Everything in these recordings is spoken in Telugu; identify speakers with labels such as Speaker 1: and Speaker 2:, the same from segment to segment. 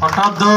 Speaker 1: కొట్టద్దు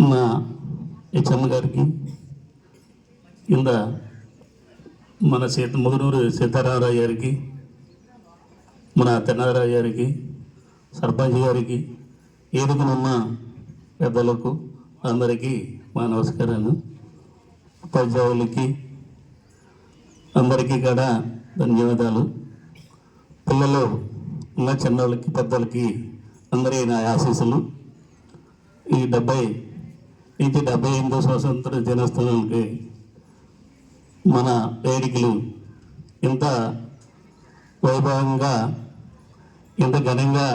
Speaker 2: మా హెచ్ఎం గారికి కింద మన సీత ముదునూరు సీతారామరావు గారికి మన తెన్నారావు గారికి సర్పంచ్ గారికి ఏదుకునున్న పెద్దలకు అందరికీ మా నమస్కారాలు. ఉపాధ్యాయులకి అందరికీ కూడా ధన్యవాదాలు. పిల్లలు ఉన్న చిన్నవాళ్ళకి పెద్దలకి అందరి నా ఆశీస్సులు. ఈ డెబ్బై ఇది డెబ్బై ఎనిమిదో స్వాతంత్ర దినోత్సవానికి మన వేదికలు ఇంత వైభవంగా ఇంత ఘనంగా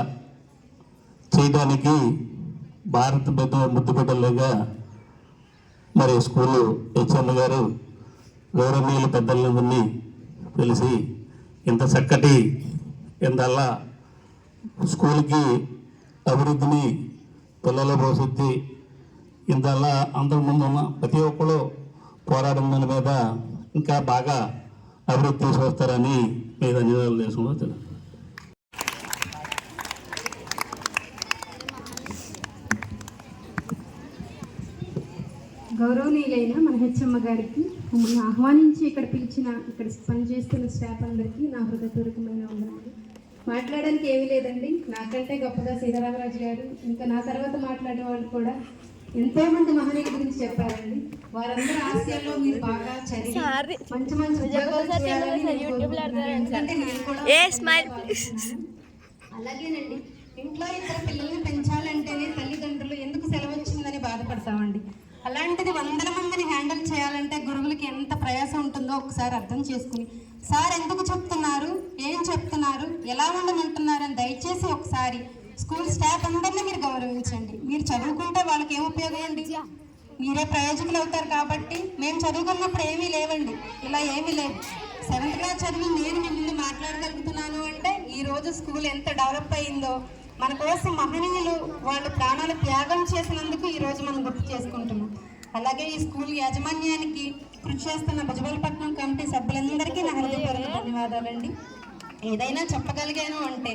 Speaker 2: చేయడానికి భారత బిడ్డ ముద్దు మరి స్కూలు హెచ్ఎం గారు గౌరవనీయుల పెద్దలందరినీ పిలిచి ఇంత చక్కటి ఇంతల్లా స్కూల్కి అభివృద్ధిని పిల్లల భవిష్యత్తు ఇంతలా అంతకుముందు ఉన్న ప్రతి ఒక్కరు పోరాటం దాని మీద ఇంకా బాగా అభివృద్ధి తీసుకొస్తారని మీ ధన్యవాదాలు దేశంలో తెలుసు
Speaker 3: గౌరవనీయులైన మన హెచ్ఎమ్మ గారికి మమ్మల్ని ఆహ్వానించి ఇక్కడ పిలిచిన ఇక్కడ పనిచేస్తున్న స్టాఫ్ అందరికీ నా హృదయపూర్వకమైన వందనాలు. మాట్లాడడానికి ఏమీ లేదండి. నాకంటే గొప్పగా సీతారామరాజు గారు ఇంకా నా తర్వాత మాట్లాడే వాళ్ళు కూడా ఎంతో మంది మహనీయుల గురించి చెప్పారండి. వారందరి ఆశయాల్లో మీరు బాగా చదివి మంచి మంచి ఉద్యోగాలు చేయాలని అలాగేనండి. ఇంట్లో ఇద్దరు పిల్లల్ని పెంచాలంటేనే తల్లిదండ్రులు ఎందుకు సెలవు వచ్చిందని బాధపడతామండి. అలాంటిది వందల మందిని హ్యాండిల్ చేయాలంటే గురువులకి ఎంత ప్రయాసం ఉంటుందో ఒకసారి అర్థం చేసుకుని సార్ ఎందుకు చెప్తున్నారు? ఏం చెప్తున్నారు? ఎలా ఉండమంటున్నారు అని దయచేసి ఒకసారి స్కూల్ స్టాఫ్ అందరినీ మీరు గౌరవించండి. మీరు చదువుకుంటే వాళ్ళకి ఏం ఉపయోగం అండి? మీరే ప్రయోజకులు అవుతారు కాబట్టి మేము చదువుకున్నప్పుడు ఏమీ లేవండి. ఇలా ఏమీ లేవు సెవెంత్ క్లాస్ చదివి నేను మీ ముందు మాట్లాడగలుగుతున్నాను అంటే ఈ రోజు స్కూల్ ఎంత డెవలప్ అయిందో మన కోసం మహనీయులు వాళ్ళు ప్రాణాలు త్యాగం చేసినందుకు ఈ రోజు మనం గుర్తు చేసుకుంటున్నాం. అలాగే ఈ స్కూల్ యాజమాన్యానికి కృషి చేస్తున్న భుజబలపట్నం కమిటీ సభ్యులందరికీ నా హృదయపూర్వక ధన్యవాదాలండి. ఏదైనా చెప్పగలిగాను అంటే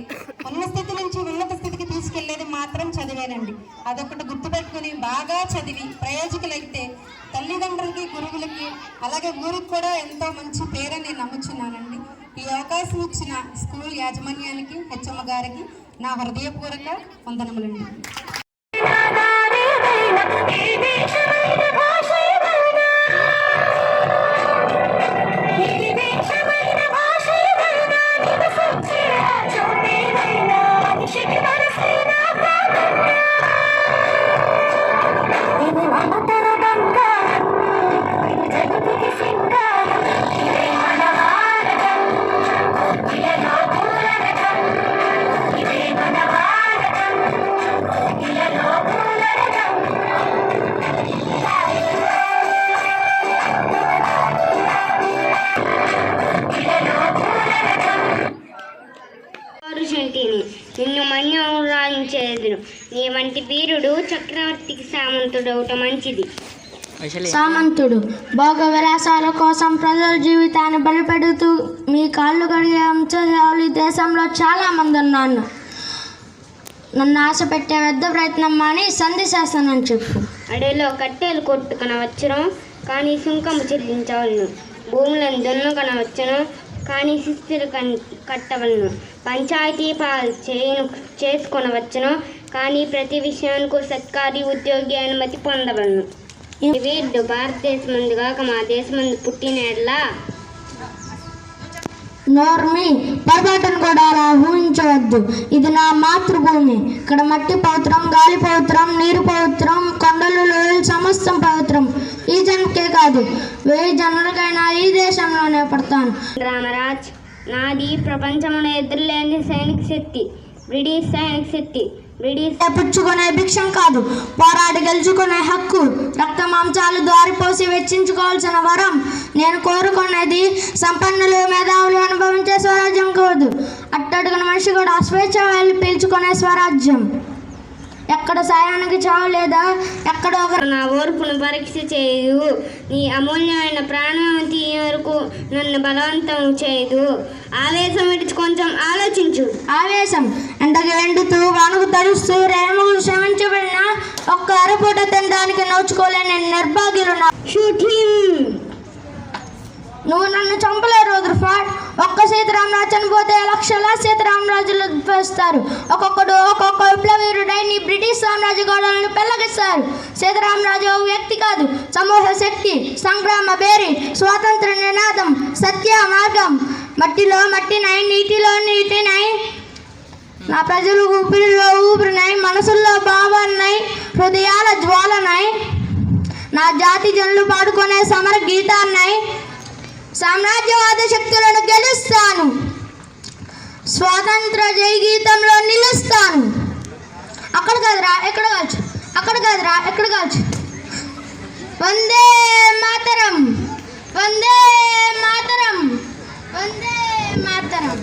Speaker 3: ఉన్న స్థితి నుంచి ఉన్నత స్థితికి తీసుకెళ్ళేది మాత్రం చదివేనండి. అదొకటి గుర్తుపెట్టుకుని బాగా చదివి ప్రయోజకులైతే తల్లిదండ్రులకి గురువులకి అలాగే ఊరికి కూడా ఎంతో మంచి పేరని నేను నమ్ముచున్నానండి. ఈ అవకాశం ఇచ్చిన స్కూల్ యాజమాన్యానికి హెచ్చమ్మ గారికి నా హృదయపూర్వక వందనములండి.
Speaker 4: మన్యరాయించేదును నీ వంటి వీరుడు చక్రవర్తికి సామంతుడవుట మంచిది.
Speaker 5: సామంతుడు భోగ విలాసాల కోసం ప్రజల జీవితాన్ని బలిపెడుతూ మీ కాళ్ళు కడిగే అంశాలు దేశంలో చాలా మంది ఉన్నాను నన్ను ఆశ పెట్టే పెద్ద ప్రయత్నం మాని సంధి శాసనం చెప్పు.
Speaker 4: అడవిలో కట్టెలు కొట్టుకున వచ్చును కానీ సుంకము చెల్లించవలను. భూములను దున్నుకొన వచ్చును కానీ శిస్తులు కన్ కట్టవలను. పంచాయతీ పాలు చేయను చేసుకొనవచ్చును కానీ ప్రతి విషయానికి సర్కారీ ఉద్యోగి అనుమతి పొందవలను. వీళ్ళు భారతదేశం ముందుగాక మా దేశం ముందు పుట్టిన ఎడలా
Speaker 5: నోర్మి పొరపాటును కూడా అలా ఊహించవద్దు. ఇది నా మాతృభూమి. ఇక్కడ మట్టి పవిత్రం గాలి పవిత్రం నీరు పవిత్రం కొండలు లోయలు సమస్తం పవిత్రం ఈ జన్మకే కాదు వెయ్యి జన్మలకైనా ఈ దేశంలోనే పడతాను.
Speaker 4: రామరాజ్ నాది ప్రపంచంలో ఎదురులేని సైనిక శక్తి బ్రిటిష్ సైనిక శక్తి.
Speaker 5: పుచ్చుకునే భిక్షం కాదు. పోరాడి గెలుచుకునే హక్కు రక్త మాంసాలు దారిపోసి వెచ్చించుకోవాల్సిన వరం నేను కోరుకునేది సంపన్నులు మేధావులు అనుభవించే స్వరాజ్యం కాదు. అట్టడుగున మనిషి కూడా స్వేచ్ఛ వెళ్ళి పీల్చుకునే స్వరాజ్యం. ఎక్కడ సాయానికి చావు లేదా? ఎక్కడ ఒక
Speaker 4: నా ఓర్పును పరీక్ష చేయదు నీ అమూల్యమైన ప్రాణం తీయ వరకు నన్ను బలవంతం చేయదు ఆవేశం విడిచి కొంచెం ఆలోచించు.
Speaker 5: ఆవేశం. ఎండకి ఎండుతూ వానకు తడుస్తూ రేమగులు శ్రమించబడిన ఒక్క అరపూట తినడానికి నోచుకోలేని నిర్భాగ్యులు
Speaker 4: షూట్ హిమ్
Speaker 5: నువ్వు నన్ను చంపలేరు రుద్రఫాట్ ఒక్క సీతారామరాజు చనిపోతే లక్షల సీతారామరాజులు ఉద్భవిస్తారు. ఒక్కొక్కడు ఒక్కొక్క విప్లవీరుడై బ్రిటిష్ సామ్రాజ్య గోడలను పెళ్ళగిస్తారు సీతారామరాజు ఒక వ్యక్తి కాదు. సమూహ శక్తి సంగ్రామ బేరి స్వాతంత్ర నినాదం సత్య మార్గం. మట్టిలో మట్టినై నీటిలో నీటినై నా ప్రజలు ఊపిరిలో ఊపిరినై మనసుల్లో భావాన్నై హృదయాల జ్వాలనై నా జాతి జనులు పాడుకునే సమర గీతాన్నై సామ్రాజ్యవాద శక్తులను గెలుస్తాను. స్వాతంత్ర జయ గీతంలో నిలుస్తాను. అక్కడ కాదురా ఎక్కడ కావచ్చు అక్కడ కాదురా ఎక్కడ కావచ్చు వందే మాతరం వందే మాతరం వందే మాతరం.